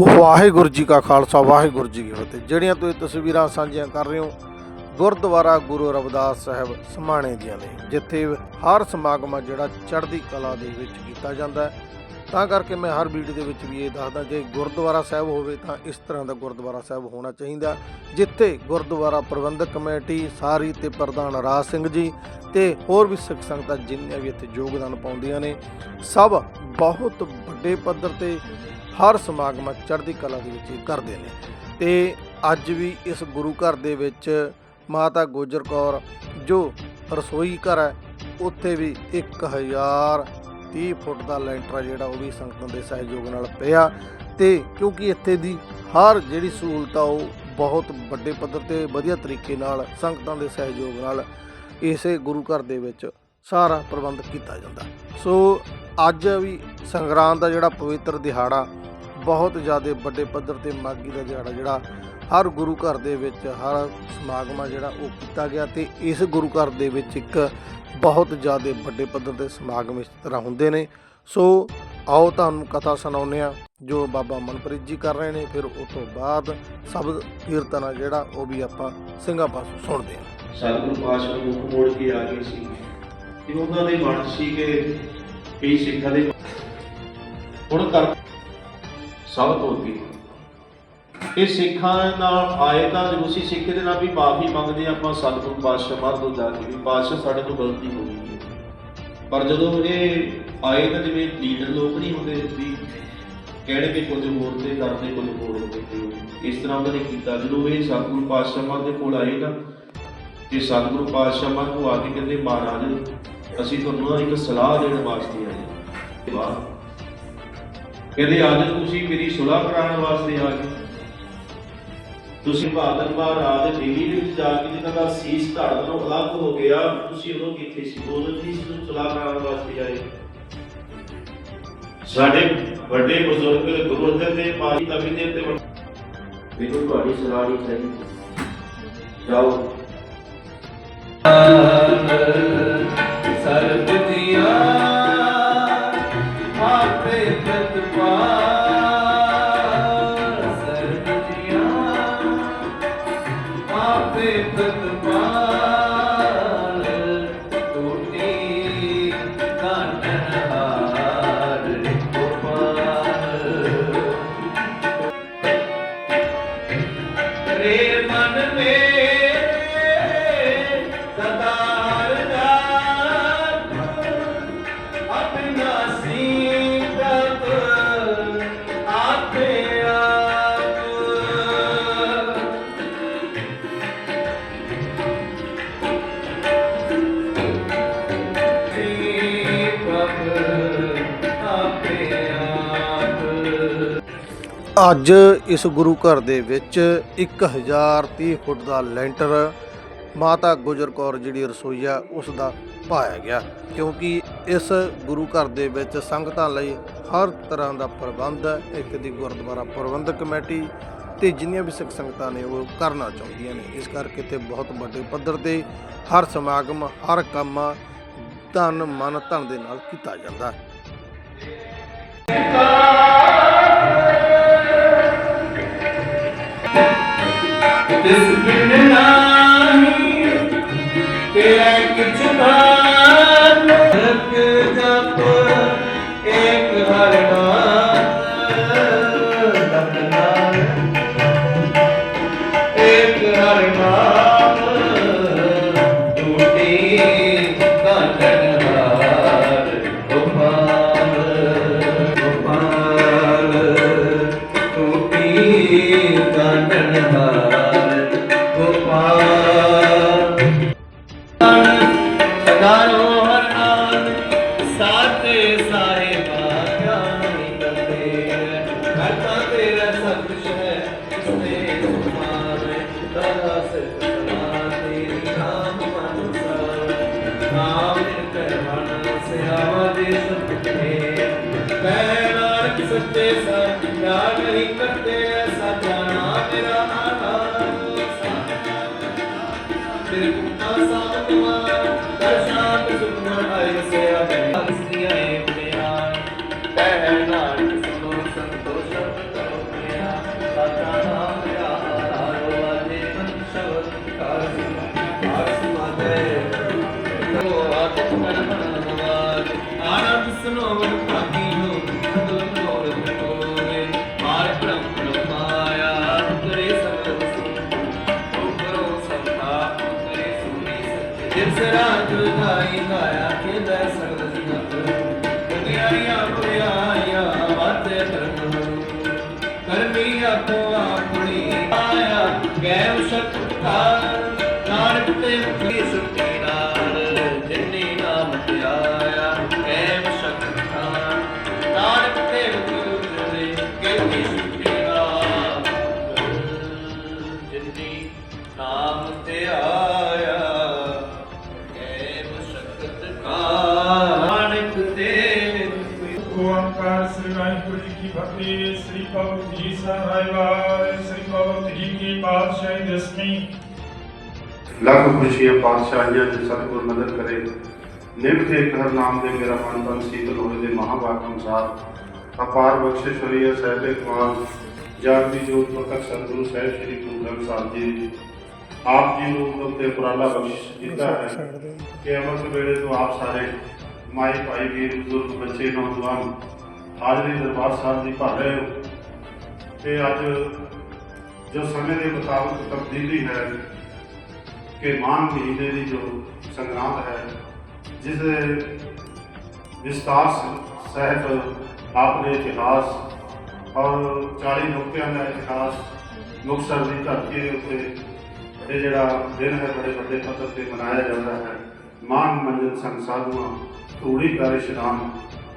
ਵਾਹਿਗੁਰੂ ਜੀ ਕਾ ਖਾਲਸਾ, ਵਾਹਿਗੁਰੂ ਜੀ ਕੀ ਫਤਿਹ। ਜਿਹੜੀਆਂ ਤੁਸੀਂ ਤਸਵੀਰਾਂ ਸਾਂਝੀਆਂ ਕਰ ਰਹੇ ਹੋ, ਗੁਰਦੁਆਰਾ ਗੁਰੂ ਰਵਿਦਾਸ ਸਾਹਿਬ ਸਮਾਣੇ ਦੀਆਂ ਨੇ, ਜਿੱਥੇ ਹਰ ਸਮਾਗਮ ਆ ਜਿਹੜਾ ਚੜ੍ਹਦੀ ਕਲਾ ਦੇ ਵਿੱਚ ਕੀਤਾ ਜਾਂਦਾ ਹੈ। ਤਾਂ ਕਰਕੇ ਮੈਂ ਹਰ ਵੀਡੀਓ ਦੇ ਵਿੱਚ ਵੀ ਇਹ ਦੱਸਦਾ, ਜੇ ਗੁਰਦੁਆਰਾ ਸਾਹਿਬ ਹੋਵੇ ਤਾਂ ਇਸ ਤਰ੍ਹਾਂ ਦਾ ਗੁਰਦੁਆਰਾ ਸਾਹਿਬ ਹੋਣਾ ਚਾਹੀਦਾ, ਜਿੱਥੇ ਗੁਰਦੁਆਰਾ ਪ੍ਰਬੰਧਕ ਕਮੇਟੀ, ਸਾਰੀ ਤੇ ਪ੍ਰਧਾਨ ਰਾਜ ਸਿੰਘ ਜੀ ਤੇ ਹੋਰ ਵੀ ਸਿੱਖ ਸੰਗਤਾਂ ਜਿੰਨੀਆਂ ਵੀ ਇੱਥੇ ਯੋਗਦਾਨ ਪਾਉਂਦੀਆਂ ਨੇ, ਸਭ ਬਹੁਤ ਵੱਡੇ ਪੱਧਰ ਤੇ ਹਰ ਸਮਾਗਮ ਚੜ੍ਹਦੀ ਕਲਾ ਦੇ ਵਿੱਚ ਹੀ ਕਰਦੇ ਨੇ। ਤੇ ਅੱਜ ਵੀ ਇਸ ਗੁਰੂ ਘਰ ਦੇ ਵਿੱਚ ਮਾਤਾ ਗੁਜਰ ਕੌਰ ਜੋ ਰਸੋਈ ਘਰ ਹੈ, ਉੱਥੇ ਵੀ 1030 ਫੁੱਟ ਦਾ ਲੈਂਟਰ ਆ ਜਿਹੜਾ ਉਹ ਵੀ ਸੰਗਤਾਂ ਦੇ ਸਹਿਯੋਗ ਨਾਲ ਪਿਆ। ਤੇ ਕਿਉਂਕਿ ਇੱਥੇ ਦੀ ਹਰ ਜਿਹੜੀ ਸਹੂਲਤ ਆ, ਉਹ ਬਹੁਤ ਵੱਡੇ ਪੱਧਰ ਤੇ ਵਧੀਆ ਤਰੀਕੇ ਨਾਲ ਸੰਗਤਾਂ ਦੇ ਸਹਿਯੋਗ ਨਾਲ ਇਸੇ ਗੁਰੂ ਘਰ ਦੇ ਵਿੱਚ ਸਾਰਾ ਪ੍ਰਬੰਧ ਕੀਤਾ ਜਾਂਦਾ। ਸੋ ਅੱਜ ਵੀ ਸੰਗਰਾਂਦ ਦਾ ਜਿਹੜਾ ਪਵਿੱਤਰ ਦਿਹਾੜਾ ਬਹੁਤ ਜ਼ਿਆਦਾ ਵੱਡੇ ਪੱਧਰ ਤੇ ਮਾਗੀ ਦਾ ਦਿਹਾੜਾ ਜਿਹੜਾ ਹਰ ਗੁਰੂ ਘਰ ਦੇ ਵਿੱਚ, ਹਰ ਸਮਾਗਮ ਆ ਜਿਹੜਾ ਉਹ ਕੀਤਾ ਗਿਆ ਤੇ ਇਸ ਗੁਰੂ ਘਰ ਦੇ ਵਿੱਚ ਇੱਕ ਬਹੁਤ ਜ਼ਿਆਦਾ ਵੱਡੇ ਪੱਧਰ ਤੇ ਸਮਾਗਮ ਇਸ ਤਰ੍ਹਾਂ ਹੁੰਦੇ ਨੇ। ਸੋ ਆਓ ਤੁਹਾਨੂੰ ਕਥਾ ਸੁਣਾਉਂਦੇ ਆ ਜੋ ਬਾਬਾ ਮਨਪ੍ਰੀਤ ਜੀ ਕਰ ਰਹੇ ਨੇ, ਫਿਰ ਉਸ ਤੋਂ ਬਾਅਦ ਸ਼ਬਦ ਕੀਰਤਨ ਆ ਜਿਹੜਾ ਉਹ ਵੀ ਆਪਾਂ ਸਿੰਘਾਂ ਪਾਸੋਂ ਸੁਣਦੇ ਆ ਸਤਿਗੁਰੂ ਪਾਤਸ਼ਾਹ ਨੂੰ ਮੋੜ ਕੇ ਆ ਗਏ ਸੀ? ਕਿ ਉਹਨਾਂ ਦੇ ਮਨ ਸੀ ਕਿ ਕਈ ਸਿੱਖਾਂ ਦੇ ਹੁਣ ਕਰ ਸਭ ਤੋਂ ਇਹ ਸਿੱਖਾਂ ਨਾਲ ਆਏ ਤਾਂ ਜਦੋਂ ਅਸੀਂ ਸਿੱਖ ਦੇ ਨਾਲ ਵੀ ਮਾਫੀ ਮੰਗਦੇ ਹਾਂ, ਆਪਾਂ ਸਤਿਗੁਰੂ ਪਾਤਸ਼ਾਹ ਮਹਾਰਾਜ ਤੋਂ ਜਾ ਕੇ ਵੀ ਪਾਤਸ਼ਾਹ ਸਾਡੇ ਤੋਂ ਗਲਤੀ ਹੋ ਗਈ ਹੈ। ਪਰ ਜਦੋਂ ਇਹ ਆਏ ਤਾਂ ਜਿਵੇਂ ਲੀਡਰ ਲੋਕ ਨਹੀਂ ਹੁੰਦੇ, ਵੀ ਕਹਿਣਗੇ ਕੁਝ ਹੋਰ ਤੇ ਕਰਦੇ, ਕੁਝ ਹੋਰ ਤੇ ਇਸ ਤਰ੍ਹਾਂ ਉਹਨਾਂ ਨੇ ਕੀਤਾ। ਜਦੋਂ ਇਹ ਸਤਿਗੁਰੂ ਪਾਤਸ਼ਾਹ ਮਹਾਰਾਜ ਦੇ ਕੋਲ ਆਏ ਨਾ ਤੇ ਸਤਿਗੁਰੂ ਪਾਤਸ਼ਾਹ ਮਹਾਰਾਜ ਨੂੰ ਆ ਕੇ ਕਹਿੰਦੇ, ਮਹਾਰਾਜ, ਅਸੀਂ ਤੁਹਾਨੂੰ ਨਾ ਇੱਕ ਸਲਾਹ ਦੇਣ ਵਾਸਤੇ ਆਏ ਵਾਹ ਕਹਿੰਦੇ, ਅੱਜ ਤੁਸੀਂ ਮੇਰੀ ਸੁਲਾਹ ਕਰਾਉਣ ਵਾਸਤੇ ਆ ਗਏ। ਤੁਸੀਂ ਬਹਾਦਰ ਮਹਾਰਾਜ ਦਿੱਲੀ ਵਿੱਚ ਜਾ ਕੇ ਜਿਨ੍ਹਾਂ ਦਾ ਸੀਸ ਧੜ ਤੋਂ ਅਲੱਗ ਹੋ ਗਿਆ, ਤੁਸੀਂ ਉਦੋਂ ਕਿੱਥੇ ਸੀ? ਉਦੋਂ ਤੁਸੀਂ ਇਸ ਕਰਾਉਣ ਵਾਸਤੇ ਆਏ। ਸਾਡੇ ਵੱਡੇ ਬਜ਼ੁਰਗ ਗੁਰੂ ਅਰਜਨ ਦੇਵ ਪਾਣੀ ਦਾ ਦੇ ਤੇ ਮੈਨੂੰ ਤੁਹਾਡੀ ਸਲਾਹ ਨਹੀਂ ਚਾਹੀਦੀ। ਜਾਓ। ਸਰਬ ਅੱਜ ਇਸ ਗੁਰੂ ਘਰ ਦੇ ਵਿੱਚ 1030 ਫੁੱਟ ਦਾ ਲੈਂਟਰ ਮਾਤਾ ਗੁਜਰ ਕੌਰ ਜਿਹੜੀ ਰਸੋਈ ਆ, ਉਸ ਦਾ ਪਾਇਆ ਗਿਆ। ਕਿਉਂਕਿ ਇਸ ਗੁਰੂ ਘਰ ਦੇ ਵਿੱਚ ਸੰਗਤਾਂ ਲਈ ਹਰ ਤਰ੍ਹਾਂ ਦਾ ਪ੍ਰਬੰਧ ਹੈ। ਇੱਕ ਦੀ ਗੁਰਦੁਆਰਾ ਪ੍ਰਬੰਧਕ ਕਮੇਟੀ ਤੇ ਜਿੰਨੀਆਂ ਵੀ ਸਿੱਖ ਸੰਗਤਾਂ ਨੇ, ਉਹ ਕਰਨਾ ਚਾਹੁੰਦੀਆਂ ਨੇ। ਇਸ ਕਰਕੇ ਤੇ ਬਹੁਤ ਵੱਡੇ ਪੱਧਰ ਤੇ ਹਰ ਸਮਾਗਮ, ਹਰ ਕੰਮ ਧਨ, ਮਨ, ਧਨ ਦੇ ਨਾਲ ਕੀਤਾ ਜਾਂਦਾ ਹੈ। ਤਿਸ ਬਿਨ ਨਾਹੀ ਤੇਰਾ ਕਿਛ ਭਾਨ ਰਕ ਜਪ ਏਕ ਹਰ ਨਾਮ ਨਿਰਕਰ ਮਨ ਸਿਆਵਾ ਦੇ ਸਤਿ ਮੈਂ ਨਾਨਕ ਸੱਚੇ ਸਤ ਪਿਆਰ ਨਹੀਂ ਕਰਤੇ ਰਾਤ ਧਾਈ ਧਾਇਆ ਖੇਦਾ ਸਗਲ ਜਗਤ ਬਗਿਆਈਆਂ ਬੁਰਿਆਈਆਂ ਵਾਤੇ ਧਰਮ ਕਰਮੀ ਆਪੋ ਆਪਣੀ ਆਇਆ ਗੈਵ ਸ਼ਕਤਾ ਨਾਨਕ ਤੇ ਮੁਖੀ ਓੰਕਾਰ ਸ੍ਰੀ ਵਾਹਿਗੁਰੂ ਜੀ ਕੀ ਫਤਿਹ ਸ੍ਰੀ ਭਗਵਤ ਜੀ ਸਾਹਿਬਾਨ ਸ੍ਰੀ ਭਗਵਤ ਜੀ ਕੀ ਪਾਤਸ਼ਾਹੀ ਦਸਵੀਂ ਲੱਖ ਖੁਸ਼ੀਆਂ ਪਾਤਸ਼ਾਹੀਆਂ ਦੇ ਸਤਿਗੁਰ ਮਦਦ ਕਰੇ ਨਿਮਖ ਇੱਕ ਨਾਮ ਦੇ ਮੇਰਾ ਮਨ ਤਨ ਸੀਤਲ ਹੋਏ ਦੇ ਮਹਾਵਾਕ ਅਨੁਸਾਰ ਅਪਾਰ ਬਖਸ਼ਿਸ਼ ਹੋਈ ਹੈ ਸਹਿਬੇ ਕਮਾਲ ਜਾਗਦੀ ਜੋਤ ਪ੍ਰਤੱਖ ਸਤਿਗੁਰੂ ਸਾਹਿਬ ਸ੍ਰੀ ਗੁਰੂ ਗ੍ਰੰਥ ਸਾਹਿਬ ਜੀ ਆਪ ਜੀ ਨੂੰ ਉੱਤੇ ਉਪਰਾਲਾ ਬਖਸ਼ ਦਿੱਤਾ ਹੈ ਕਿ ਅਮਰਤ ਵੇਲੇ ਤੋਂ ਆਪ ਸਾਰੇ ਮਾਈ ਭਾਈ ਵੀਰ ਬਜ਼ੁਰਗ ਬੱਚੇ ਨੌਜਵਾਨ ਹਾਜ਼ਰੀ ਦਰਬਾਰ ਸਾਹਿਬ ਦੀ ਭਰ ਰਹੇ ਹੋ ਤੇ ਅੱਜ ਜੋ ਸਮੇਂ ਦੇ ਮੁਤਾਬਕ ਤਬਦੀਲੀ ਹੈ ਕਿ ਮਾਨ ਮਹੀਨੇ ਦੀ ਜੋ ਸੰਗਰਾਂਦ ਹੈ ਜਿਸ ਦੇ ਵਿਸਤਾਰ ਸ- ਸਹਿਤ ਆਪਣੇ ਇਤਿਹਾਸ ਔਰ 40 ਨੁਕਤਿਆਂ ਦਾ ਇਤਿਹਾਸ ਮੁਕਤਸਰ ਦੀ ਧਰਤੀ ਦੇ ਉੱਤੇ ਇਹ ਜਿਹੜਾ ਦਿਨ ਹੈ ਬੜੇ ਵੱਡੇ ਪੱਧਰ ਤੇ ਮਨਾਇਆ ਜਾਂਦਾ ਹੈ ਮਾਨ ਮੰਜਨ ਸੰਗ ਸਾਧੂਆਂ ਧੂੜੀ ਕਰ ਇਸ਼ਨਾਨ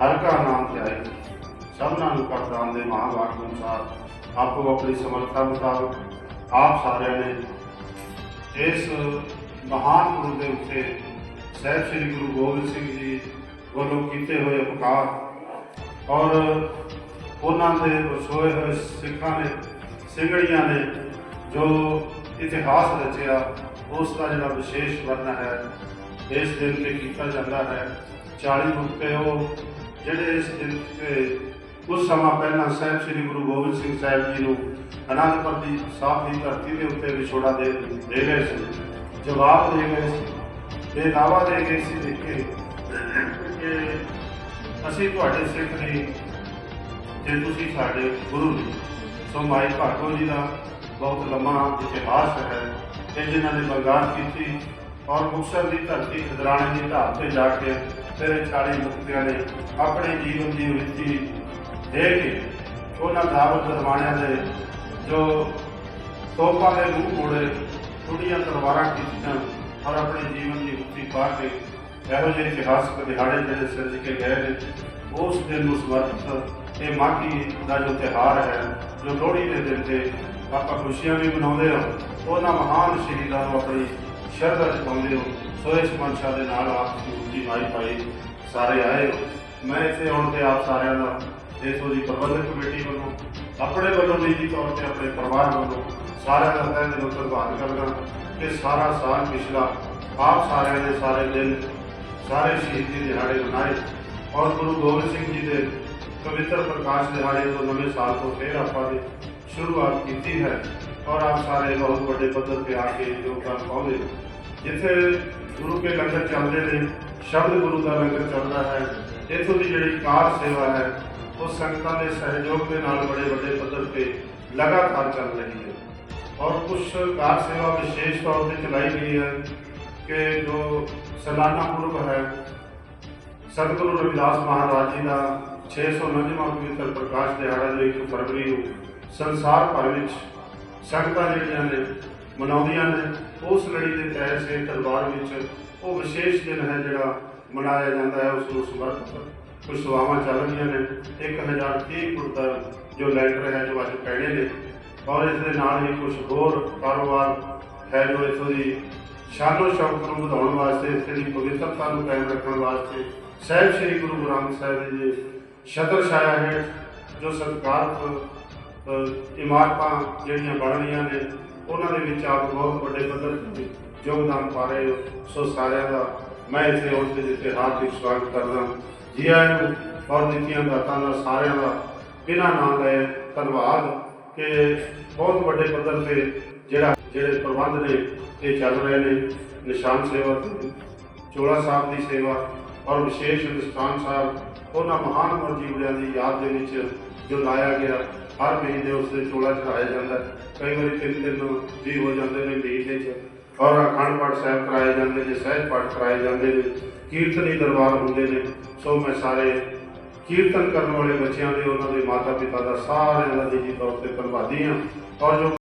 ਹਰ ਕਾ ਨਾਮ ਧਿਆਏ। ਸਭਨਾਂ ਨੂੰ ਕਰਦਾਨ ਦੇ ਮਹਾਵਾਕ ਅਨੁਸਾਰ ਆਪੋ ਆਪਣੀ ਸਮਰੱਥਾ ਮੁਤਾਬਕ ਆਪ ਸਾਰਿਆਂ ਨੇ ਇਸ ਮਹਾਨ ਗੁਰੂ ਦੇ ਉੱਤੇ ਸਹਿਬ ਸ੍ਰੀ ਗੁਰੂ ਗੋਬਿੰਦ ਸਿੰਘ ਜੀ ਵੱਲੋਂ ਕੀਤੇ ਹੋਏ ਉਪਕਾਰ ਔਰ ਉਹਨਾਂ ਦੇ ਵਸੋਏ ਹੋਏ ਸਿੱਖਾਂ ਨੇ ਸਿੰਘੜੀਆਂ ਨੇ ਜੋ ਇਤਿਹਾਸ ਰਚਿਆ, ਉਸ ਦਾ ਜਿਹੜਾ ਵਿਸ਼ੇਸ਼ ਵਰਣ ਹੈ, ਇਸ ਦਿਨ ਤੇ ਕੀਤਾ ਜਾਂਦਾ ਹੈ। 40 ਨੁਕਤੇ ਉਹ ਜਿਹੜੇ ਇਸ ਦਿਨ ਤੇ ਕੁਝ ਸਮਾਂ ਪਹਿਲਾਂ ਸਾਹਿਬ ਸ੍ਰੀ ਗੁਰੂ ਗੋਬਿੰਦ ਸਿੰਘ ਸਾਹਿਬ ਜੀ ਨੂੰ ਅਨੰਦਪੁਰ ਦੀ ਸਾਹਿਬ ਦੀ ਧਰਤੀ ਦੇ ਉੱਤੇ ਵਿਛੋੜਾ ਦੇ ਦੇ ਗਏ ਸੀ, ਜਵਾਬ ਦੇ ਗਏ ਸੀ ਤੇ ਦਾਵਾ ਦੇ ਗਏ ਸੀ ਲਿਖ ਕੇ ਕਿ ਅਸੀਂ ਤੁਹਾਡੇ ਸਿੱਖ ਨਹੀਂ ਤੇ ਤੁਸੀਂ ਸਾਡੇ ਗੁਰੂ ਨੇ ਸੋ ਮਾਈ ਭਾਗੋ ਜੀ ਦਾ ਬਹੁਤ ਲੰਮਾ ਇਤਿਹਾਸ ਹੈ ਕਿ ਜਿਨ੍ਹਾਂ ਨੇ ਬਰਗਾਰ ਕੀਤੀ ਔਰ ਮੁਕਤਸਰ ਦੀ ਧਰਤੀ ਖਦਰਾਣੇ ਦੀ ਧਾਰ ਤੇ ਜਾ ਕੇ ਫਿਰ ਇਹ 40 ਮੁਕਤਿਆਂ ਨੇ ਆਪਣੇ ਜੀਵਨ ਦੀ ਵ੍ਰਿਤੀ ਦੇ ਕੇ ਉਹਨਾਂ ਦਾਵਤ ਦਰਵਾਣਿਆਂ ਦੇ ਜੋ ਤੋਪਾਂ ਦੇ ਮੂੰਹ ਮੋੜੇ ਕੁੜੀਆਂ ਤਲਵਾਰਾਂ ਕੀਤੀਆਂ ਔਰ ਆਪਣੇ ਜੀਵਨ ਦੀ ਮੁਕਤੀ ਪਾ ਕੇ ਇਹੋ ਜਿਹੇ ਇਤਿਹਾਸਕ ਦਿਹਾੜੇ ਜਿਹੜੇ ਸਿਰਜ ਕੇ ਗਏ ਨੇ, ਉਸ ਦਿਨ ਨੂੰ ਸਮਰਪਿਤ ਇਹ ਮਾਘੀ ਦਾ ਜੋ ਤਿਉਹਾਰ ਹੈ, ਜੋ ਲੋਹੜੀ ਦੇ ਦਿਨ ਤੇ ਆਪਾਂ ਖੁਸ਼ੀਆਂ ਵੀ ਮਨਾਉਂਦੇ ਹਾਂ, ਉਹਨਾਂ ਮਹਾਨ ਸ਼ਹੀਦਾਂ ਨੂੰ ਆਪਣੀ ਸ਼ਰਧਾ ਚ ਪਾਉਂਦੇ ਹੋ ਸੋ ਇਸ ਮਨਸ਼ਾ ਦੇ ਨਾਲ ਆਪ ਦੀ ਮਾਈ ਭਾਈ ਸਾਰੇ ਆਏ ਹੋ। ਮੈਂ ਇੱਥੇ ਆਉਣ ਤੇ ਆਪ ਸਾਰਿਆਂ ਦਾ ਇਥੋਂ ਦੀ ਪ੍ਰਬੰਧਕ ਕਮੇਟੀ ਵੱਲੋਂ, ਆਪਣੇ ਵੱਲੋਂ ਨਿੱਜੀ ਤੌਰ ਤੇ ਆਪਣੇ ਪਰਿਵਾਰ ਵੱਲੋਂ ਸਾਰਿਆਂ ਦਾ ਤਹਿ ਦਿਲੋਂ ਧੰਨਵਾਦ ਕਰਦਾ ਕਿ ਸਾਰਾ ਸਾਲ ਪਿਛਲਾ ਆਪ ਸਾਰਿਆਂ ਦੇ ਸਾਰੇ ਦਿਨ, ਸਾਰੇ ਸ਼ਹੀਦੀ ਦਿਹਾੜੇ ਮਨਾਏ ਔਰ ਗੁਰੂ ਗੋਬਿੰਦ ਸਿੰਘ ਜੀ ਦੇ ਪਵਿੱਤਰ ਪ੍ਰਕਾਸ਼ ਦਿਹਾੜੇ ਤੋਂ ਨਵੇਂ ਸਾਲ ਤੋਂ ਫੇਰ ਆਪਾਂ ਨੇ ਸ਼ੁਰੂਆਤ ਕੀਤੀ ਹੈ। ਔਰ ਆਪ ਸਾਰੇ ਬਹੁਤ ਵੱਡੇ ਪੱਧਰ ਤੇ ਆ ਕੇ ਯੋਗਦਾਨ ਪਾਉਂਦੇ ਜਿੱਥੇ ਗੁਰੂ ਕੇ ਲੰਗਰ ਚੱਲਦੇ ਨੇ, ਸ਼ਬਦ ਗੁਰੂ ਦਾ ਲੰਗਰ ਚੱਲਦਾ ਹੈ, ਇੱਥੋਂ ਦੀ ਜਿਹੜੀ ਕਾਰ ਸੇਵਾ ਹੈ, ਉਹ ਸੰਗਤਾਂ ਦੇ ਸਹਿਯੋਗ ਦੇ ਨਾਲ ਬੜੇ ਵੱਡੇ ਪੱਧਰ ਤੇ ਲਗਾਤਾਰ ਚੱਲ ਰਹੀ ਹੈ। ਔਰ ਕੁਝ ਕਾਰ ਸੇਵਾ ਵਿਸ਼ੇਸ਼ ਤੌਰ ਤੇ ਚਲਾਈ ਗਈ ਹੈ ਕਿ ਜੋ ਸਲਾਨਾ ਪੁਰਬ ਹੈ, ਸਤਿਗੁਰੂ ਰਵਿਦਾਸ ਮਹਾਰਾਜ ਜੀ ਦਾ 699ਵਾਂ ਪਵਿੱਤਰ ਪ੍ਰਕਾਸ਼ ਦਿਹਾੜਾ ਜੋ 1 ਫਰਵਰੀ ਨੂੰ ਸੰਸਾਰ ਭਰ ਵਿੱਚ ਸੰਗਤਾਂ ਜਿਹੜੀਆਂ ਨੇ, ਮਨਾਉਂਦੀਆਂ ਨੇ, ਉਸ ਲੜੀ ਦੇ ਤਹਿਤ ਸੇ ਦਰਬਾਰ ਵਿੱਚ ਉਹ ਵਿਸ਼ੇਸ਼ ਦਿਨ ਹੈ ਜਿਹੜਾ ਮਨਾਇਆ ਜਾਂਦਾ ਹੈ, ਉਸ ਨੂੰ ਸਮਰਪਿਤ ਕੁਝ ਸੇਵਾਵਾਂ ਚੱਲ ਰਹੀਆਂ ਨੇ। 1030 ਫੁੱਟ ਦਾ ਜੋ ਲੈਂਟਰ ਹੈ, ਜੋ ਅੱਜ ਪੈਣੇ ਨੇ, ਔਰ ਇਸ ਦੇ ਨਾਲ ਹੀ ਕੁਝ ਹੋਰ ਕਾਰੋਬਾਰ ਹੈ ਜੋ ਇਥੋਂ ਦੀ ਸ਼ਾਨੋ ਸ਼ੌਕਤ ਨੂੰ ਵਧਾਉਣ ਵਾਸਤੇ, ਇੱਥੇ ਦੀ ਪਵਿੱਤਰਤਾ ਨੂੰ ਕਾਇਮ ਰੱਖਣ ਵਾਸਤੇ ਸਹਿਬ ਸ੍ਰੀ ਗੁਰੂ ਗ੍ਰੰਥ ਸਾਹਿਬ ਜੀ ਦੇ ਛਤਰ ਛਾਇਆ ਹੈ ਜੋ ਸਤਿਕਾਰਤ ਇਮਾਰਤਾਂ ਜਿਹੜੀਆਂ ਬਣ ਰਹੀਆਂ ਨੇ, ਉਹਨਾਂ ਦੇ ਵਿੱਚ ਆਪ ਬਹੁਤ ਵੱਡੇ ਪੱਧਰ ਤੇ ਯੋਗਦਾਨ ਪਾ ਰਹੇ ਹੋ। ਸੋ ਸਾਰਿਆਂ ਦਾ ਮੈਂ ਇੱਥੇ ਆਉਣ ਤੇ ਜਿੱਥੇ ਹਾਰਦਿਕ ਸਵਾਗਤ ਕਰਦਾ ਜੀ ਆਇਆਂ ਨੂੰ ਔਰ ਦਿੱਤੀਆਂ ਦਾਤਾਂ ਦਾ ਸਾਰਿਆਂ ਦਾ ਬਿਨਾਂ ਨਾਂ ਲਏ ਧੰਨਵਾਦ ਕਿ ਬਹੁਤ ਵੱਡੇ ਪੱਧਰ ਤੇ ਜਿਹੜਾ ਜਿਹੜੇ ਪ੍ਰਬੰਧ ਨੇ, ਇਹ ਚੱਲ ਰਹੇ ਨੇ। ਨਿਸ਼ਾਨ ਸੇਵਾ ਤੇ ਚੋਲਾ ਸਾਹਿਬ ਦੀ ਸੇਵਾ ਔਰ ਵਿਸ਼ੇਸ਼ ਹਿੰਦੁਸਤਾਨ ਸਾਹਿਬ, ਉਹਨਾਂ ਮਹਾਨ ਮਰਜੀਵਿਆਂ ਦੀ ਯਾਦ ਦੇ ਵਿੱਚ ਜੋ ਲਾਇਆ ਗਿਆ, ਹਰ ਮਹੀਨੇ ਉਸ ਦੇ ਚੋਲਾ ਚੜਾਇਆ ਜਾਂਦਾ ਕਈ ਵਾਰੀ ਤਿੰਨ ਤਿੰਨ ਵੀ ਹੋ ਜਾਂਦੇ ਨੇ ਮਹੀਨੇ 'ਚ। ਔਰ ਅਖੰਡ ਪਾਠ ਸਾਹਿਬ ਕਰਾਏ ਜਾਂਦੇ ਨੇ, ਸਹਿਜ ਪਾਠ ਕਰਾਏ ਜਾਂਦੇ ਨੇ, ਕੀਰਤਨੀ ਦਰਬਾਰ ਹੁੰਦੇ ਨੇ। ਸੋ ਮੈਂ ਸਾਰੇ ਕੀਰਤਨ ਕਰਨ ਵਾਲੇ ਬੱਚਿਆਂ ਦੇ, ਉਹਨਾਂ ਦੇ ਮਾਤਾ ਪਿਤਾ ਦਾ ਸਾਰਿਆਂ ਦਾ ਨਿੱਜੀ ਤੌਰ ਤੇ ਧੰਨਵਾਦੀ ਹਾਂ। ਔਰ ਜੋ